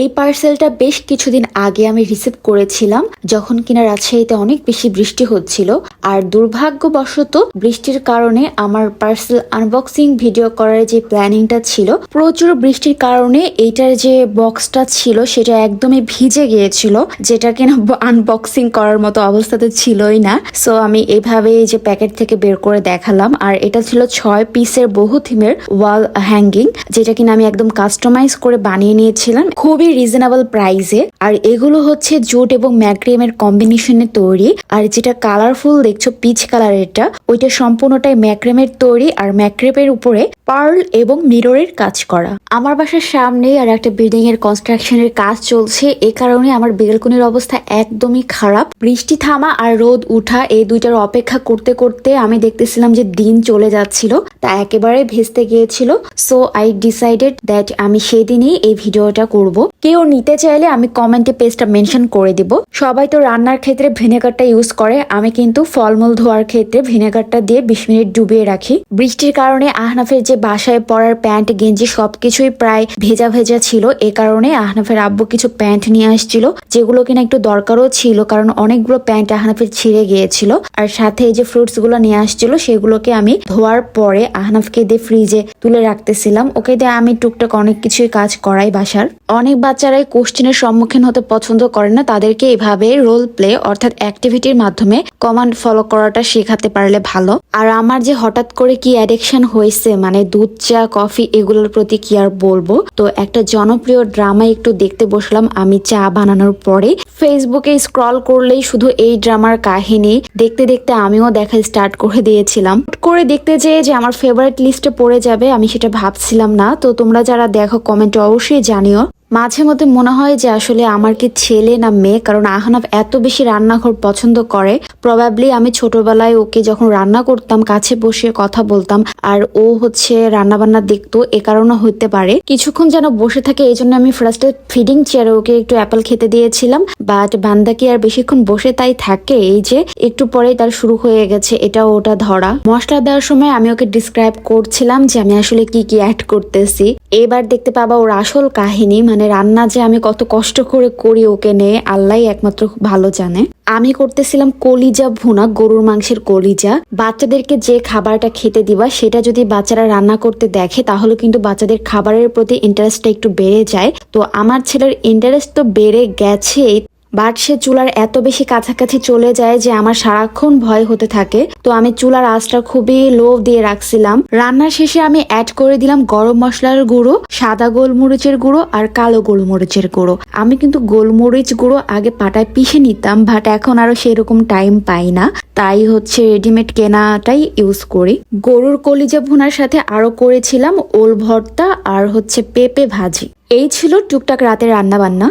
এই পার্সেলটা বেশ কিছুদিন আগে আমি রিসিভ করেছিলাম, যখন কিনা রাজশাহীতে অনেক বেশি বৃষ্টি হচ্ছিল। আর দুর্ভাগ্যবশত বৃষ্টির কারণে আমার পার্সেল আনবক্সিং ভিডিও করার যে প্ল্যানিংটা ছিল, প্রচুর বৃষ্টির কারণে এইটার যে বক্সটা ছিল, সেটা একদমই ভিজে গিয়েছিল, যেটা কিনা আনবক্সিং করার মতো অবস্থাতে ছিলই না। সো আমি এইভাবে এই যে প্যাকেট থেকে বের করে দেখালাম। আর এটা ছিল ছয় পিসের বহু থিমের ওয়াল হ্যাঙ্গিং যেটা কিনা আমি একদম কাস্টমাইজ করে বানিয়ে নিয়েছিলাম। খুবই রিজনেবল প্রাইসে আর এগুলো হচ্ছে জুট এবং ম্যাগ্রিয়ামের কম্বিনেশনে তৈরি। আর যেটা কালারফুল দেখছ পিচ কালারেরটা ওইটা সম্পূর্ণটাই ম্যাক্রেমের তৈরি আর ম্যাক্রেমের উপরে পার্ল এবং মিররের কাজ করা। আমার বাসার সামনে আর একটা বিল্ডিং এর কনস্ট্রাকশনের কাজ চলছে। এ কারণে আমার বেলকনির অবস্থা একদমই খারাপ। বৃষ্টি থামা আর রোদ উঠা, এই দুইটার অপেক্ষা করতে করতে আমি দেখতেছিলাম যে দিন চলে যাচ্ছিল, তা একেবারে ভেস্তে গিয়েছিল। সো আই ডিসাইডেড দ্যাট আমি সেদিনই এই ভিডিওটা করব। কেউ নিতে চাইলে আমি কমেন্টে পেজটা মেনশন করে দিব। সবাই তো রান্নার ক্ষেত্রে ভিনেগারটা ইউজ করে, আমি কিন্তু ফলমূল ধোয়ার ক্ষেত্রে ভিনেগারটা দিয়ে বিশ মিনিট ডুবিয়ে রাখি। বৃষ্টির কারণে আহনাফের যে বাসায় পরার প্যান্ট, গেঞ্জি সবকিছুই প্রায় ভেজা ভেজা ছিল। এ কারণে আহনাফের আব্বু কিছু প্যান্ট নিয়ে আসছিল, যেগুলো কিনা একটু দরকারও ছিল, কারণ অনেকগুলো প্যান্ট আহনাফের ছিঁড়ে গিয়েছিল। আর সাথে এই যে ফ্রুটসগুলো নিয়ে আসছিল, সেগুলোকে আমি ধোয়ার পরে আহনাফকে দিয়ে ফ্রিজে তুলে রাখতেছিলাম। ওকে দিয়ে আমি টুকটাক অনেক কিছুই কাজ করাই বাসার। অনেক বাচ্চারাই কোশ্চেনের সম্মুখীন হতে পছন্দ করে না, তাদেরকে এভাবে রোল প্লে অর্থাৎ অ্যাক্টিভিটির মাধ্যমে কমান্ড ফলো করাটা শেখাতে পারলে ভালো। আর আমার যে হঠাৎ করে কি অ্যাডিকশন হয়েছে মানে দুধ চা কফি এগুলোর প্রতি কি আর বলব? তো একটা জনপ্রিয় ড্রামা একটু দেখতে বসলাম, আমি চা বানানোর পরে। ফেসবুকে স্ক্রল করলেই শুধু এই ড্রামার কাহিনী। দেখতে দেখতে আমিও দেখা স্টার্ট করে দিয়েছিলাম। করে দেখতে যেয়ে যে আমার ফেভারিট লিস্টে পড়ে যাবে, আমি সেটা ভাবছিলাম না। তো তোমরা যারা দেখো কমেন্টে অবশ্যই জানিও। মাঝে মধ্যে মনে হয় যে আসলে আমার কি ছেলে না মেয়ে, কারণ আহনাফ এত বেশি রান্নাঘর পছন্দ করে। প্রবাবলি আমি ছোটবেলায় ওকে যখন রান্না করতাম, কাছে বসে কথা বলতাম, আর ও হচ্ছে রান্না বান্না দেখতো, এ কারণে হইতে পারে। কিছুক্ষণ যেন বসে থাকে এই জন্য আমি ফার্স্টে ফিডিং চেয়ারে ওকে একটু অ্যাপেল খেতে দিয়েছিলাম বাট বান্দা কি আর বেশিক্ষণ বসে তাই থাকে? এই যে, একটু পরেই তার শুরু হয়ে গেছে, এটা ওটা ধরা। মশলা দেওয়ার সময় আমি ওকে ডিসক্রাইব করছিলাম যে আমি আসলে কি কি অ্যাড করতেছি। এবার দেখতে পাবা ওর আসল কাহিনী মানে রান্না যে আমি কত কষ্ট করে করি ওকে নিয়ে আল্লাহ একমাত্র ভালো জানে। আমি করতেছিলাম কলিজা ভুনা, গরুর মাংসের কলিজা। বাচ্চাদেরকে যে খাবারটা খেতে দিবা, সেটা যদি বাচ্চারা রান্না করতে দেখে, তাহলে কিন্তু বাচ্চাদের খাবারের প্রতি ইন্টারেস্টটা একটু বেড়ে যায়। তো আমার ছেলের ইন্টারেস্ট তো বেড়ে গেছেই। বাট সে চুলার এত বেশি কাছাকাছি চলে যায় যে আমার সারাক্ষণ ভয় হতে থাকে। তো আমি চুলার আঁচটা খুবই লো দিয়ে রাখছিলাম। রান্নার শেষে আমি অ্যাড করে দিলাম গরম মশলার গুঁড়ো, সাদা গোলমরিচের গুঁড়ো আর কালো গোলমরিচের গুঁড়ো। আমি কিন্তু গোলমরিচ গুঁড়ো আগে পাটায় পিষে নিতাম বাট এখন আরও সেরকম টাইম পাই না। তাই হচ্ছে রেডিমেড কেনাটাই ইউজ করি। গরুর কলিজা ভুনার সাথে আরও করেছিলাম ওল ভর্তা আর হচ্ছে পেঁপে ভাজি। এই ছিল টুকটাক রাতের রান্না বান্না